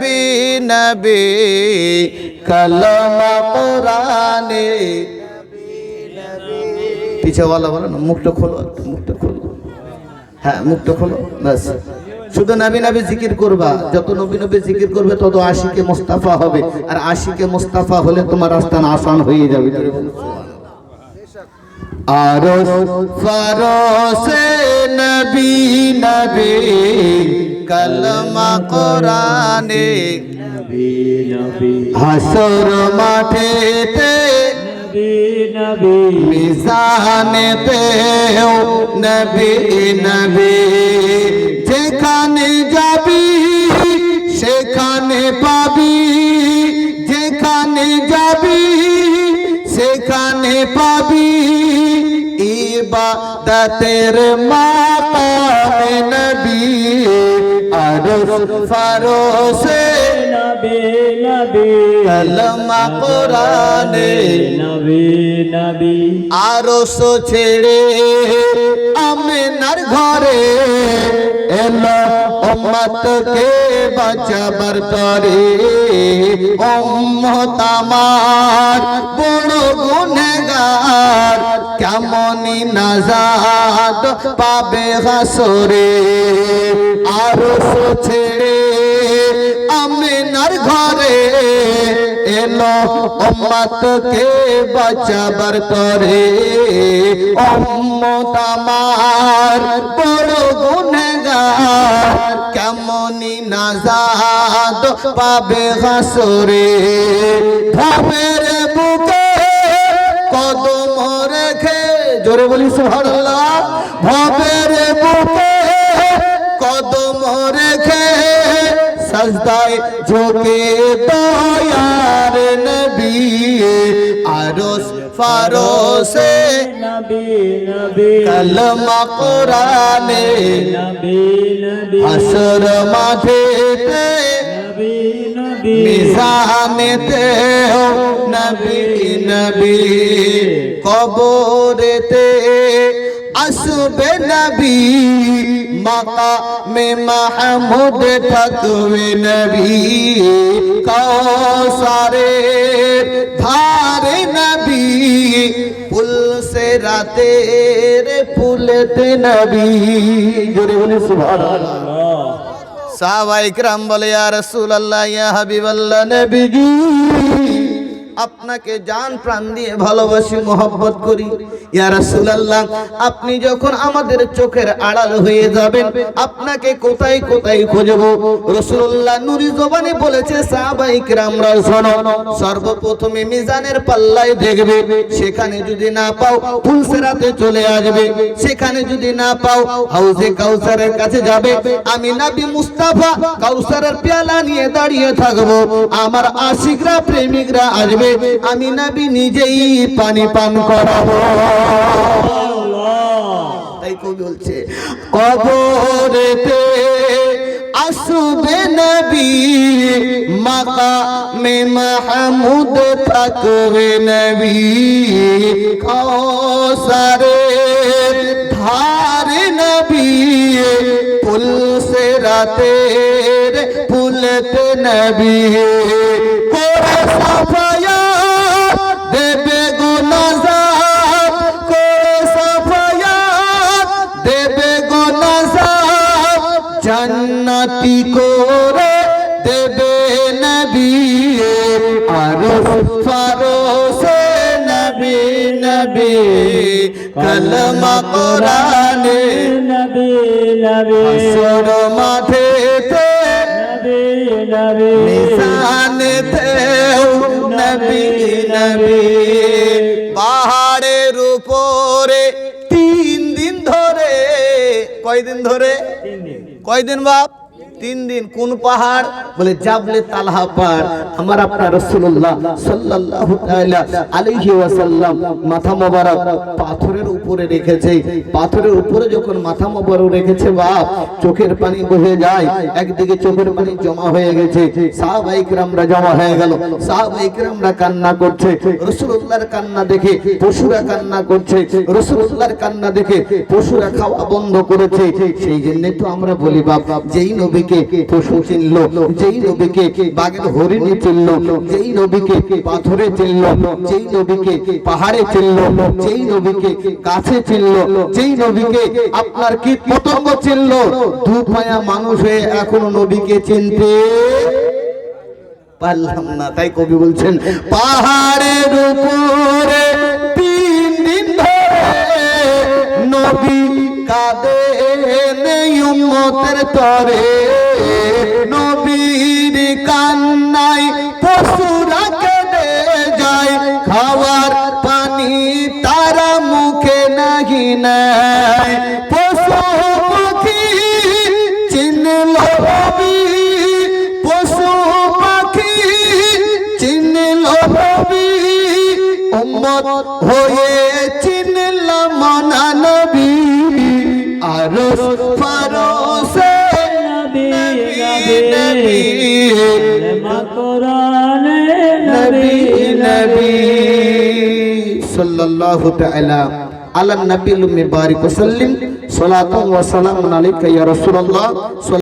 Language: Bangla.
নবী নবী, কলমা কোরআনে। পিছে বলা বলো না মুখটা খোলো মুখটা খোলো। হ্যাঁ মুখটা খোলো, ব্যাস। শুধু নবী নবী জিকির করবা, যত নবী নবী জিকির করবে, তত আশিকে মোস্তাফা হবে। আর আশিকে মোস্তাফা হলে তোমার রাস্তা আসান হয়ে যাবে। আরস ফারসে নবী নবী কলমা কোরআনে। হাসর নবী মিজানেতে নবী নবী। যেখানে যাবি, সেখানে পাবি। যেখানে যাবি, সেখানে পাবি। ইবাদতের মাকামে নবী আরস ফারসে নবী নবী কলমা কোরআনে নবী নবী। আরস ছেড়ে আমেনার ঘরে এলো উম্মতকে বাঁচাবার তরে উম্মত আমার বড় গুনেগার কেমনই নাজাদ পাবে হাসরে আরস ছেড়ে আমেনার ঘরে এলো উম্মতকে বাঁচাবার করে উম্মত আমার বড় গুনেগার কেমনই নাজাদ পাবে হাসরে। ভাবের বুকে কদম জোরে বলি সুবহানাল্লাহ। ভাবের বুকে কদম রেখে সজদায় ঝোঁকে দয়ার নবী আরস ফারসে কলমা কোরআনে হাসর মাঠেতে মিজানেতে নবী নবী। কবরেতে আসবে নবী মাকামে মাহমুদ থাকবে নবী কৌসারে ধারে নবী পুলসে রাতের ফুলেতে নবী জোরে বলে সুবহানাল্লাহ সাহাবাই کرام বলে ইয়া রাসূলুল্লাহ ইয়া হাবিবাল্লাহ নবীজি আপনাকে জান প্রাণ দিয়ে ভালোবাসি, মোহব্বত করি। ইয়া রাসূলুল্লাহ, আপনি যখন আমাদের চোখের আড়াল হয়ে যাবেন, আপনাকে কোথায় কোথায় খুঁজব? রাসূলুল্লাহ নুরি জবানে বলেছে সাহাবাই কিরামরা শোনো, সর্বপ্রথমে মিজানের পাল্লায় দেখবে, সেখানে যদি না পাও ফুল ফুলসেরাতে চলে আসবে। সেখানে যদি না পাও, হাউজে কাউসারের কাছে যাবে। আমি নবী মুস্তাফা কাউসারের পেয়ালা নিয়ে দাঁড়িয়ে থাকব। আমার আশিকরা, প্রেমিকরা আসবে। আমি নাবি নিজেই পানি পান করাবো। তাই কবি বলছে, কবরেতে আসবে নবী, মাকামে মাহমুদ থাকবে নবী। কৌসারে ধারে নবী সে রাতের ফুলতে নবী। জান্নাতি করে দেবে নবী আরস ফারসে নবী নবী কলমা কোরআনে নবী নবী হাসর মাঠেতে নবী নবী নিশানেতে নবী নবী পাহাড়ের উপরে তিন দিন ধরে কয়দিন ধরে? তিন দিন। কয়দিন বাপ? তিন দিন কোন পাহাড়? বলে, জাবলে তালহা পাহাড়। আমার আপনার রসুল্লাহ সাল্লাহ আলহি ওয়াসাল্লাম মাথা মোবারক পাথরের উপরে রেখেছে। পাথরের উপরে যখন মাথা মোবারক রেখেছে, বাপ, চোখের পানি বহে যায়। একদিকে চোখের পানি জমা হয়ে গেছে। সাহবাইকরামরা জমা হয়ে গেল। সাহবাইকরামরা কান্না করছে। রসুল্লাহর কান্না দেখে পশুরা কান্না করছে। রসুল্লাহর কান্না দেখে পশুরা খাওয়া বন্ধ করেছে। সেই জন্যে তো আমরা বলি, বাপ, যেই নবী নবীকে পশু চিনলো, যেই নবীকে বাঘের হরিণী চিনলো, যেই নবীকে পাথরে চিনলো, যেই নবীকে পাহাড়ে চিনলো, যেই নবীকে গাছে চিনলো, যেই নবীকে আপনার কীট পতঙ্গ চিনলো? দু পায়া মানুষ হয়ে এখনও নবীকে চিনতে পারলাম না। তাই কবি বলছেন, পাহাড়ের উপরে তিন দিন ধরে নবী কাঁদে নেই উম্মতের তরে। নাহি নেয় পশু পাখি চিনল নবী পশু পাখি চিনল নবী উম্মত হয়ে চিনলাম না নবী আরস ফারসে নবী নবী কোরআনে নবী নবী। তাআলা আলা নবী বারিক সাল্লিম সালাত ওয়া সালামুন আলাইকা ইয়া রাসূলুল্লাহ